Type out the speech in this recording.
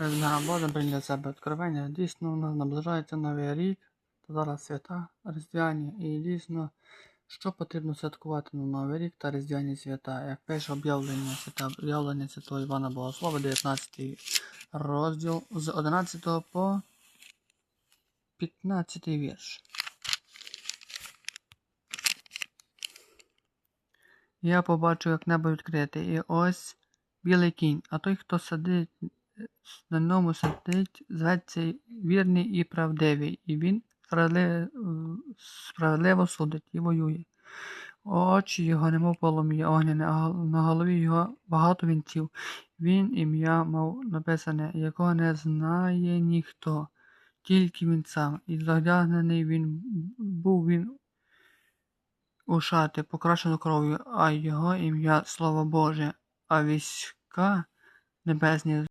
Людмила Божа прийняла для себе відкривання. Дійсно, у нас наближається новий рік, та зараз свята Різдвяні. І дійсно, що потрібно святкувати на Новий рік та Різдвяні свята. Як пише об'явлення свята, об'явлення Святого Івана Богослова, 19 розділ з 11 по 15 вірш. Я побачив, як небо відкрите, і ось білий кінь, а той, хто сидить на ньому сидить, зветься вірний і правдивий, і він справедливо, справедливо судить і воює. Очі його немов полум'я огняне, а на голові його багато вінців. Він ім'я мав написане, якого не знає ніхто, тільки він сам. І задягнений він був він у шати, покрашену кров'ю, а його ім'я Слово Боже, а війська небесні